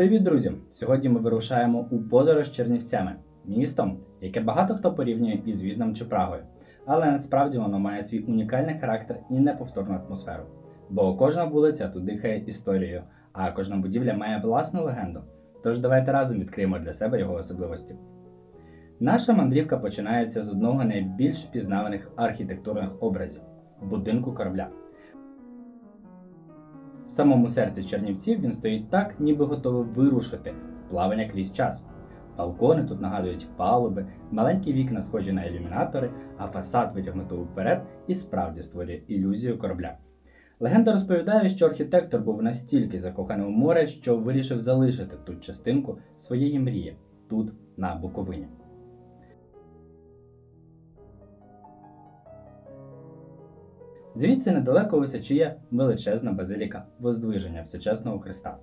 Привіт, друзі! Сьогодні ми вирушаємо у подорож Чернівцями, містом, яке багато хто порівнює із Відном чи Прагою. Але насправді воно має свій унікальний характер і неповторну атмосферу. Бо кожна вулиця тут дихає історією, а кожна будівля має власну легенду. Тож давайте разом відкриємо для себе його особливості. Наша мандрівка починається з одного найбільш впізнаваних архітектурних образів будинку корабля. В самому серці Чернівців він стоїть так, ніби готовий вирушити в плавання крізь час. Балкони тут нагадують палуби, маленькі вікна схожі на ілюмінатори, а фасад витягнуто вперед і справді створює ілюзію корабля. Легенда розповідає, що архітектор був настільки закоханий у море, що вирішив залишити тут частинку своєї мрії тут, на Буковині. Звідси недалеко височіє величезна базиліка Воздвиження Всечесного Христа.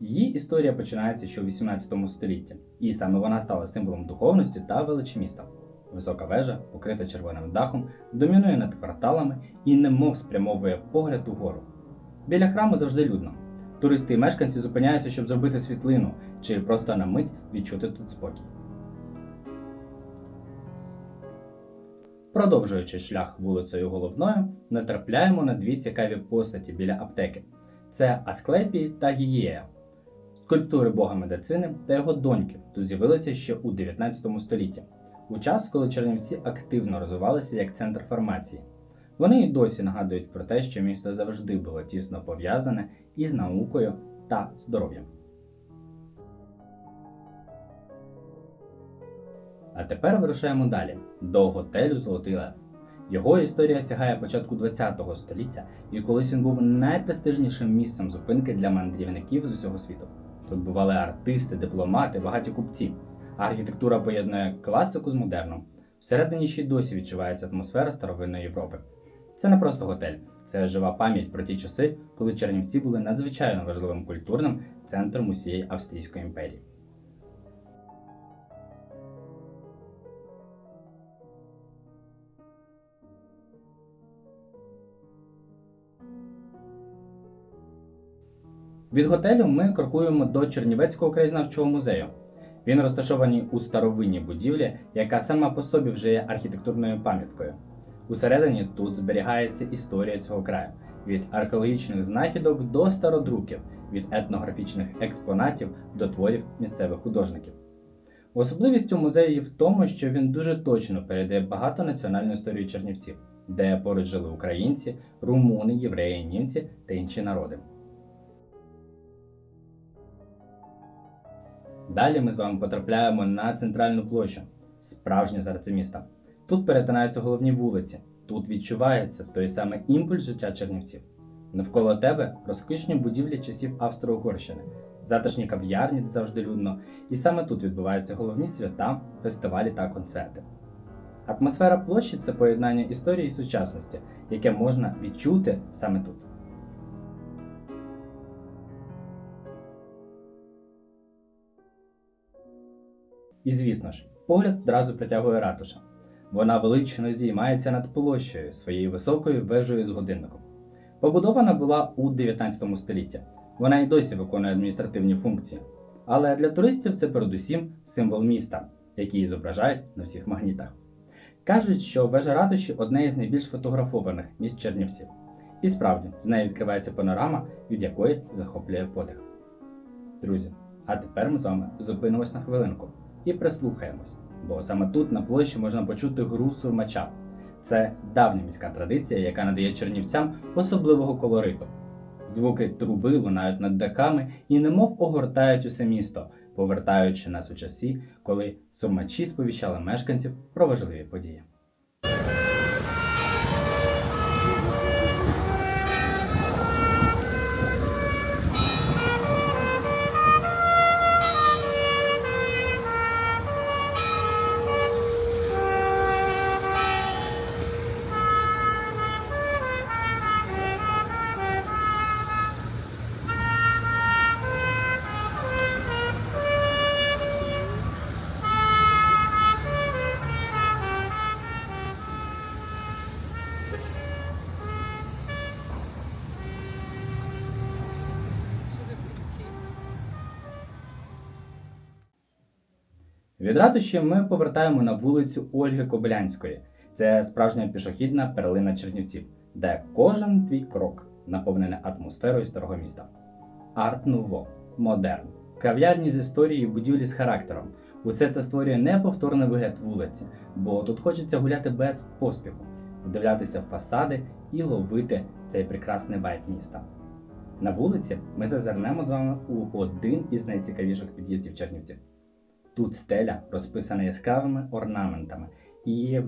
Її історія починається ще у 18 столітті, і саме вона стала символом духовності та величі міста. Висока вежа, покрита червоним дахом, домінує над кварталами і немов спрямовує погляд угору. Біля храму завжди людно. Туристи і мешканці зупиняються, щоб зробити світлину чи просто на мить відчути тут спокій. Продовжуючи шлях вулицею головною, натрапляємо на дві цікаві постаті біля аптеки: це Асклепій та Гігієя. Скульптури бога медицини та його доньки тут з'явилися ще у 19 столітті, у час, коли Чернівці активно розвивалися як центр формації. Вони і досі нагадують про те, що місто завжди було тісно пов'язане із наукою та здоров'ям. А тепер вирушаємо далі до готелю Золотий Лев. Його історія сягає початку ХХ століття, і колись він був найпрестижнішим місцем зупинки для мандрівників з усього світу. Тут бували артисти, дипломати, багаті купці. Архітектура поєднує класику з модерном. Всередині ще й досі відчувається атмосфера старовинної Європи. Це не просто готель, це жива пам'ять про ті часи, коли Чернівці були надзвичайно важливим культурним центром усієї Австрійської імперії. Від готелю ми крокуємо до Чернівецького краєзнавчого музею. Він розташований у старовинній будівлі, яка сама по собі вже є архітектурною пам'яткою. Усередині тут зберігається історія цього краю від археологічних знахідок до стародруків, від етнографічних експонатів до творів місцевих художників. Особливістю музею є в тому, що він дуже точно передає багатонаціональну історію чернівців, де поруч жили українці, румуни, євреї, німці та інші народи. Далі ми з вами потрапляємо на центральну площу, справжнє серце міста. Тут перетинаються головні вулиці, тут відчувається той самий імпульс життя чернівців. Навколо тебе розкішні будівлі часів Австро-Угорщини, затишні кав'ярні, де завжди людно, і саме тут відбуваються головні свята, фестивалі та концерти. Атмосфера площі це поєднання історії і сучасності, яке можна відчути саме тут. І звісно ж, погляд одразу притягує ратуша. Вона велично здіймається над площею своєю високою вежею з годинником. Побудована була у 19 столітті. Вона й досі виконує адміністративні функції. Але для туристів це передусім символ міста, який зображають на всіх магнітах. Кажуть, що вежа ратуші одне із найбільш фотографованих місць Чернівців. І справді, з неї відкривається панорама, від якої захоплює подих. Друзі, а тепер ми з вами зупинимось на хвилинку і прислухаємось, бо саме тут на площі можна почути гру сурмача. Це давня міська традиція, яка надає чернівцям особливого колориту. Звуки труби лунають над даками і немов огортають усе місто, повертаючи нас у часі, коли сурмачі сповіщали мешканців про важливі події. Від ратуші ми повертаємо на вулицю Ольги Кобилянської. Це справжня пішохідна перлина Чернівців, де кожен твій крок наповнений атмосферою старого міста. Арт-нуво, модерн, кав'ярні з історією, будівлі з характером. Усе це створює неповторний вигляд вулиці, бо тут хочеться гуляти без поспіху, вдивлятися в фасади і ловити цей прекрасний вайб міста. На вулиці ми зазирнемо з вами у один із найцікавіших під'їздів Чернівців. Тут стеля розписана яскравими орнаментами, і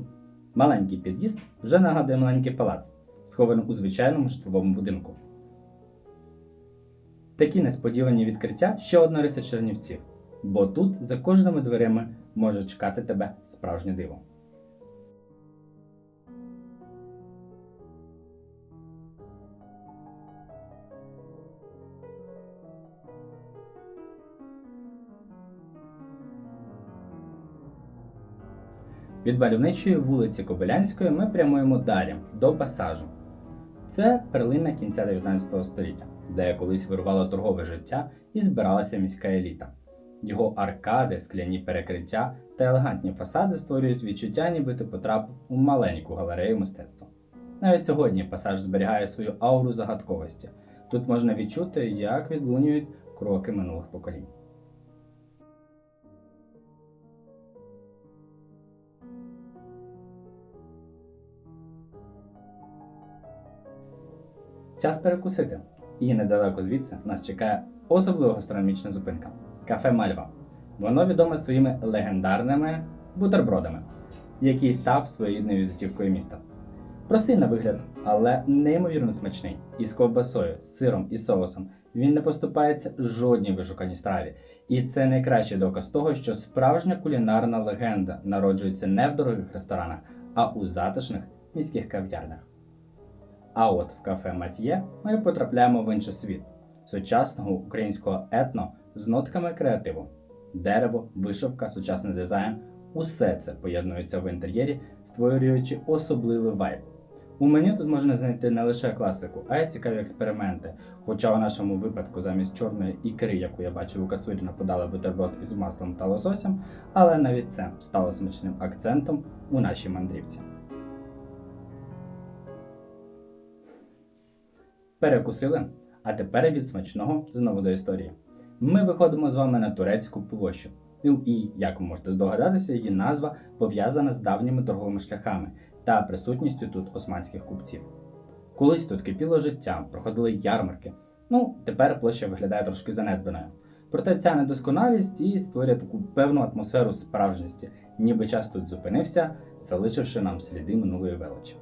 маленький під'їзд вже нагадує маленький палац, схований у звичайному житловому будинку. Такі несподівані відкриття ще одна риса Чернівців, бо тут за кожними дверима може чекати тебе справжнє диво. Від мальовничої вулиці Кобилянської ми прямуємо далі до пасажу. Це перлина кінця 19 століття, де колись вирувало торгове життя і збиралася міська еліта. Його аркади, скляні перекриття та елегантні фасади створюють відчуття, ніби ти потрапив у маленьку галерею мистецтва. Навіть сьогодні пасаж зберігає свою ауру загадковості. Тут можна відчути, як відлунюють кроки минулих поколінь. Час перекусити. І недалеко звідси нас чекає особлива гастрономічна зупинка кафе Мальва. Воно відоме своїми легендарними бутербродами, який став своєрідною візитівкою міста. Простий на вигляд, але неймовірно смачний. Із ковбасою, сиром і соусом він не поступається жодній вишуканій страві. І це найкращий доказ того, що справжня кулінарна легенда народжується не в дорогих ресторанах, а у затишних міських кав'ярнях. А от в кафе Матьє ми потрапляємо в інший світ сучасного українського етно з нотками креативу. Дерево, вишивка, сучасний дизайн усе це поєднується в інтер'єрі, створюючи особливий вайб. У меню тут можна знайти не лише класику, а й цікаві експерименти. Хоча у нашому випадку замість чорної ікри, яку я бачив у Кацуріна, подали бутерброд із маслом та лососем, але навіть це стало смачним акцентом у нашій мандрівці. Перекусили, а тепер від смачного знову до історії. Ми виходимо з вами на турецьку площу. Ну і, як ви можете здогадатися, її назва пов'язана з давніми торговими шляхами та присутністю тут османських купців. Колись тут кипіло життя, проходили ярмарки. Ну, тепер площа виглядає трошки занедбаною. Проте ця недосконалість і створює таку певну атмосферу справжності, ніби час тут зупинився, залишивши нам сліди минулої величі.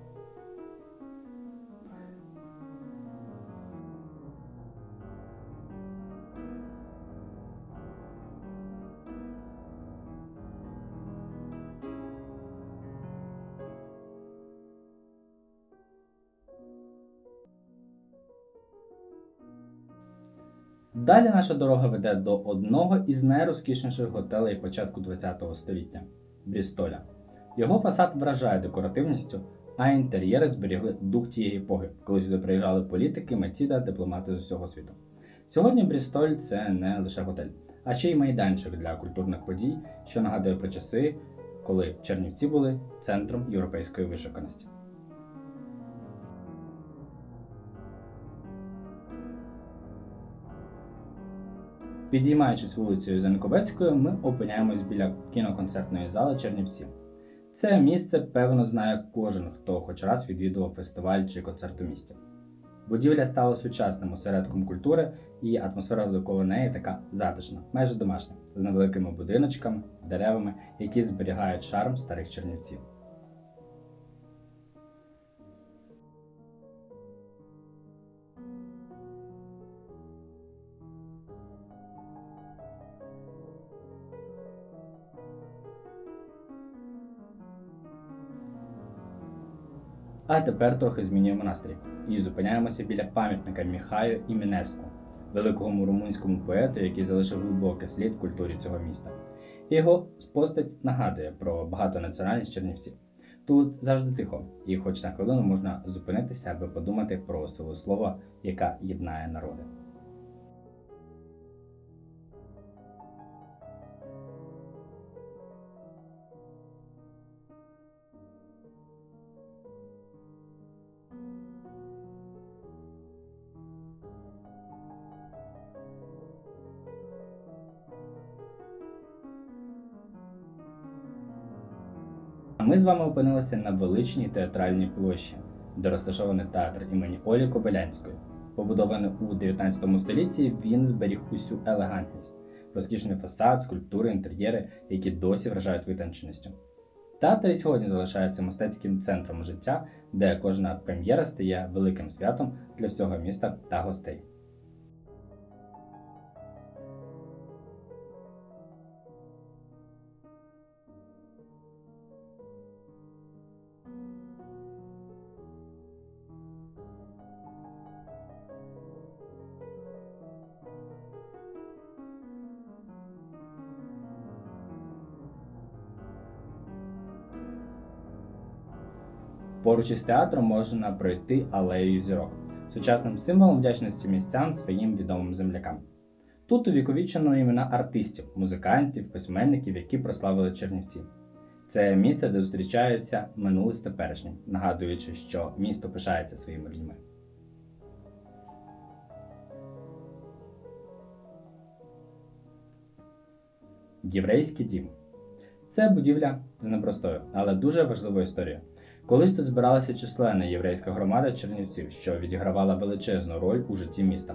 Далі наша дорога веде до одного із найрозкішніших готелей початку ХХ століття Брістоля. Його фасад вражає декоративністю, а інтер'єри зберігли дух тієї епохи, коли сюди приїжджали політики, митці та дипломати з усього світу. Сьогодні Брістоль це не лише готель, а ще й майданчик для культурних подій, що нагадує про часи, коли Чернівці були центром європейської вишуканості. Підіймаючись вулицею Занковецькою, ми опиняємось біля кіноконцертної зали Чернівці. Це місце, певно, знає кожен, хто хоч раз відвідував фестиваль чи концерт у місті. Будівля стала сучасним осередком культури, і атмосфера довкола неї така затишна, майже домашня, з невеликими будиночками, деревами, які зберігають шарм старих чернівців. А тепер трохи змінюємо настрій і зупиняємося біля пам'ятника Міхаю Імінеску, великому румунському поету, який залишив глибокий слід в культурі цього міста. Його постать нагадує про багатонаціональність чернівців. Тут завжди тихо, і хоч на хвилину можна зупинитися, аби подумати про силу слова, яка єднає народи. Ми з вами опинилися на величній театральній площі, де розташований театр імені Олі Кобилянської. Побудований у 19 столітті, він зберіг усю елегантність, розкішний фасад, скульптури, інтер'єри, які досі вражають витонченістю. Театр і сьогодні залишається мистецьким центром життя, де кожна прем'єра стає великим святом для всього міста та гостей. Поруч із театром можна пройти алею зірок, сучасним символом вдячності містян своїм відомим землякам. Тут увіковічено імена артистів, музикантів, письменників, які прославили Чернівці. Це місце, де зустрічаються минуле з теперішнім, нагадуючи, що місто пишається своїми людьми. Єврейський дім це будівля з непростою, але дуже важливою історією. Колись тут збиралася численна єврейська громада чернівців, що відігравала величезну роль у житті міста.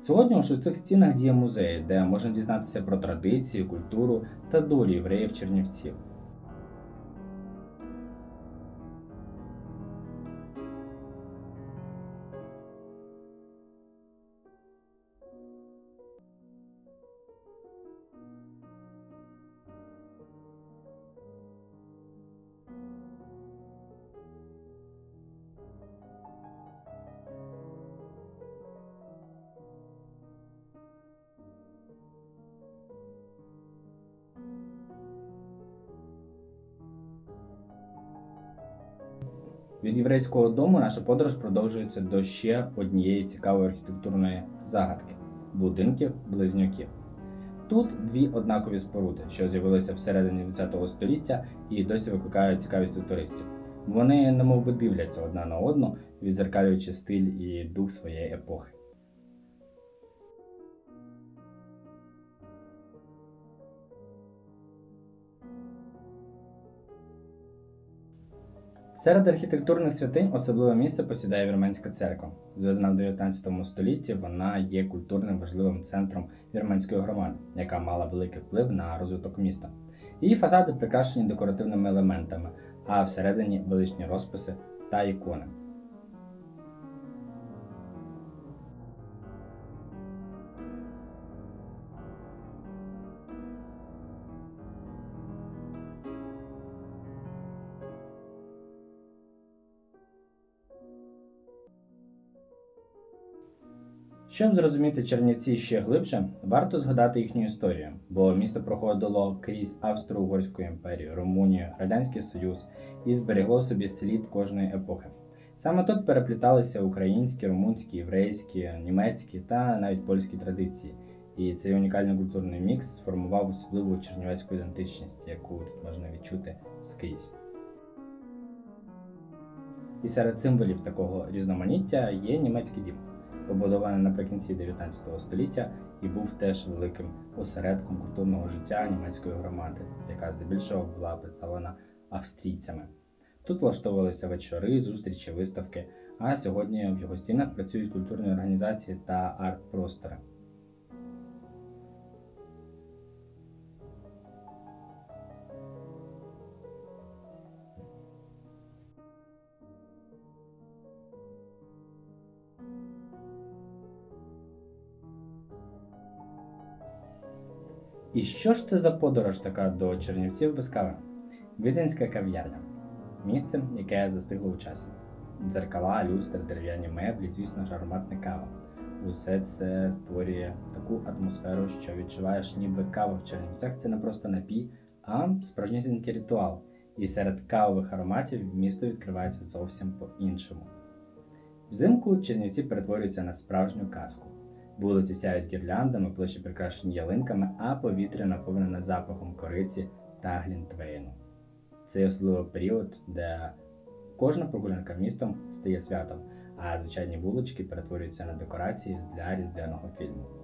Сьогодні ж у цих стінах діє музей, де можна дізнатися про традиції, культуру та долю євреїв чернівців. Від єврейського дому наша подорож продовжується до ще однієї цікавої архітектурної загадки будинків близнюків. Тут дві однакові споруди, що з'явилися всередині ХХ століття і досі викликають цікавість у туристів. Вони немовби дивляться одна на одну, відзеркалюючи стиль і дух своєї епохи. Серед архітектурних святинь особливе місце посідає Вірменська церква. Зведена в 19 столітті, вона є культурним важливим центром вірменської громади, яка мала великий вплив на розвиток міста. Її фасади прикрашені декоративними елементами, а всередині величні розписи та ікони. Щоб зрозуміти Чернівці ще глибше, варто згадати їхню історію, бо місто проходило крізь Австро-Угорську імперію, Румунію, Радянський Союз і зберігло собі слід кожної епохи. Саме тут перепліталися українські, румунські, єврейські, німецькі та навіть польські традиції, і цей унікальний культурний мікс сформував особливу чернівецьку ідентичність, яку тут можна відчути скрізь. І серед символів такого різноманіття є німецький дім побудований наприкінці 19 століття і був теж великим осередком культурного життя німецької громади, яка здебільшого була представлена австрійцями. Тут влаштовувалися вечори, зустрічі, виставки. А сьогодні в його стінах працюють культурні організації та арт-простори. І що ж це за подорож така до Чернівців без кави? Віденська кав'ярня місце, яке застигло у часі. Дзеркала, люстри, дерев'яні меблі, звісно ж, ароматна кава. Усе це створює таку атмосферу, що відчуваєш, ніби кава в Чернівцях це не просто напій, а справжнісінький ритуал. І серед кавових ароматів місто відкривається зовсім по-іншому. Взимку Чернівці перетворюються на справжню казку. Вулиці сяють гірляндами, площі прикрашені ялинками, а повітря наповнене запахом кориці та глінтвейну. Це особливий період, де кожна прогулянка містом стає святом, а звичайні вулички перетворюються на декорації для різдвяного фільму.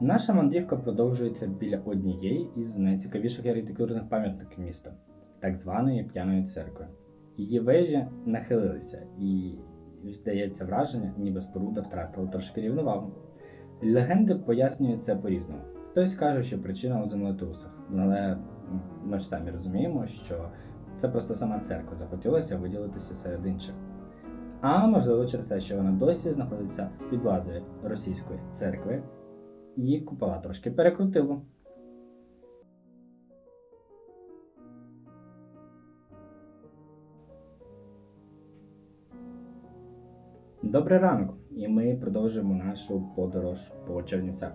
Наша мандрівка продовжується біля однієї із найцікавіших архітектурних пам'ятників міста, так званої п'яної церкви. Її вежі нахилилися, і здається враження, ніби споруда втратила трошки рівновагу. Легенди пояснюють це по-різному. Хтось каже, що причина у землетрусах, але ми ж самі розуміємо, що це просто сама церква захотілося виділитися серед інших. А можливо, через те, що вона досі знаходиться під владою російської церкви, її купола трошки перекрутило. Добрий ранок, і ми продовжуємо нашу подорож по Чернівцях.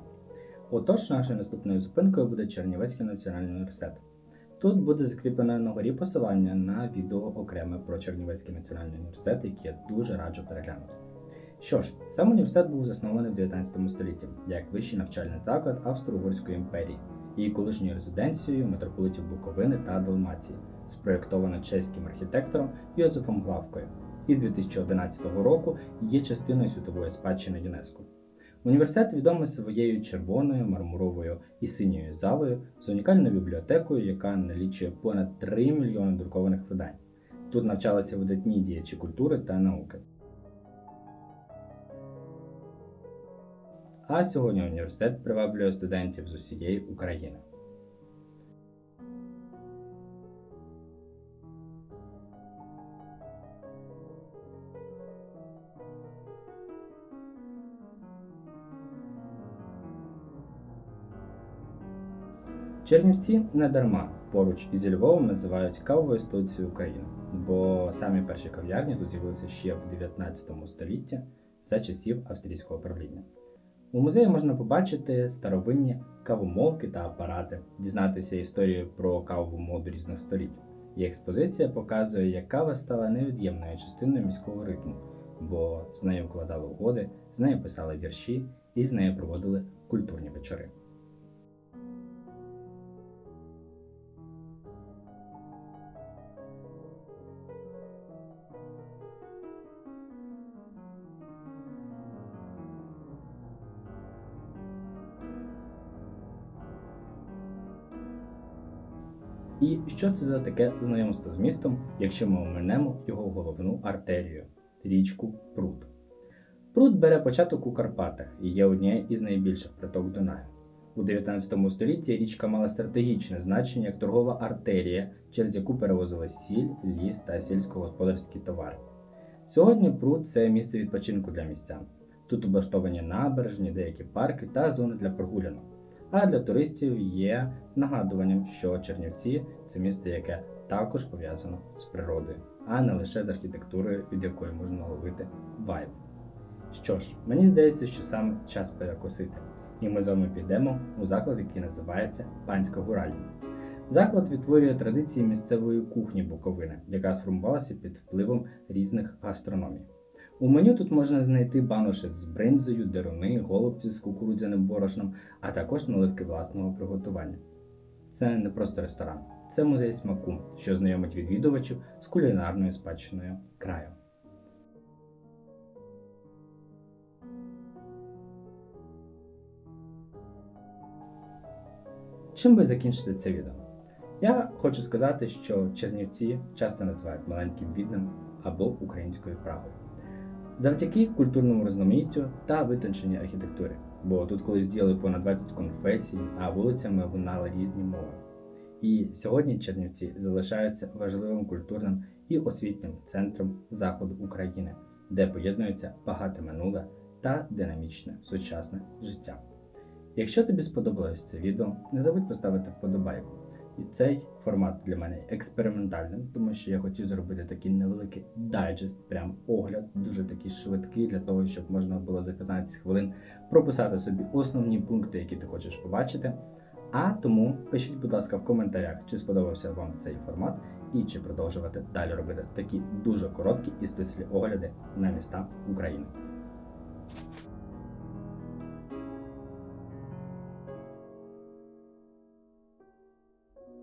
Отож, нашою наступною зупинкою буде Чернівецький національний університет. Тут буде закріплене на горі посилання на відео окреме про Чернівецький національний університет, яке я дуже раджу переглянути. Що ж, сам університет був заснований в 19 столітті як вищий навчальний заклад Австро-Угорської імперії, її колишньою резиденцією митрополитів Буковини та Далмації, спроєктована чеським архітектором Йозефом Главкою, і з 2011 року є частиною світової спадщини ЮНЕСКО. Університет відомий своєю червоною, мармуровою і синьою залою з унікальною бібліотекою, яка налічує понад 3 мільйони друкованих видань. Тут навчалися видатні діячі культури та науки. А сьогодні університет приваблює студентів з усієї України. Чернівці не дарма поруч із Львовом називають кавовою столицею України, бо самі перші кав'ярні тут з'явилися ще в 19 столітті за часів австрійського правління. У музеї можна побачити старовинні кавомолки та апарати, дізнатися історію про кавову моду різних століть. І експозиція показує, як кава стала невід'ємною частиною міського ритму, бо з нею вкладали угоди, з нею писали вірші і з нею проводили культурні вечори. Що це за таке знайомство з містом, якщо ми оминемо його головну артерію річку Пруд? Пруд бере початок у Карпатах і є однією із найбільших приток Дунаю. У 19 столітті річка мала стратегічне значення як торгова артерія, через яку перевозили сіль, ліс та сільськогосподарські товари. Сьогодні пруд це місце відпочинку для містян. Тут облаштовані набережні, деякі парки та зони для прогулянок. А для туристів є нагадуванням, що Чернівці це місто, яке також пов'язано з природою, а не лише з архітектурою, від якої можна ловити вайб. Що ж, мені здається, що саме час перекусити, і ми з вами підемо у заклад, який називається Панська Гуральня. Заклад відтворює традиції місцевої кухні Буковини, яка сформувалася під впливом різних гастрономій. У меню тут можна знайти баноші з бринзою, деруни, голубці з кукурудзяним борошном, а також наливки власного приготування. Це не просто ресторан, це музей смаку, що знайомить відвідувачів з кулінарною спадщиною краю. Чим би закінчити це відео? Я хочу сказати, що Чернівці часто називають маленьким відним або українською Прагою. Завдяки культурному різноманіттю та витонченій архітектурі, бо тут колись діяли понад 20 конфесій, а вулицями лунали різні мови. І сьогодні Чернівці залишаються важливим культурним і освітнім центром заходу України, де поєднується багате минуле та динамічне сучасне життя. Якщо тобі сподобалось це відео, не забудь поставити вподобайку. І цей формат для мене експериментальним, тому що я хотів зробити такий невеликий дайджест, прям огляд, дуже такий швидкий, для того, щоб можна було за 15 хвилин прописати собі основні пункти, які ти хочеш побачити. А тому пишіть, будь ласка, в коментарях, чи сподобався вам цей формат, і чи продовжувати далі робити такі дуже короткі і стислі огляди на міста України.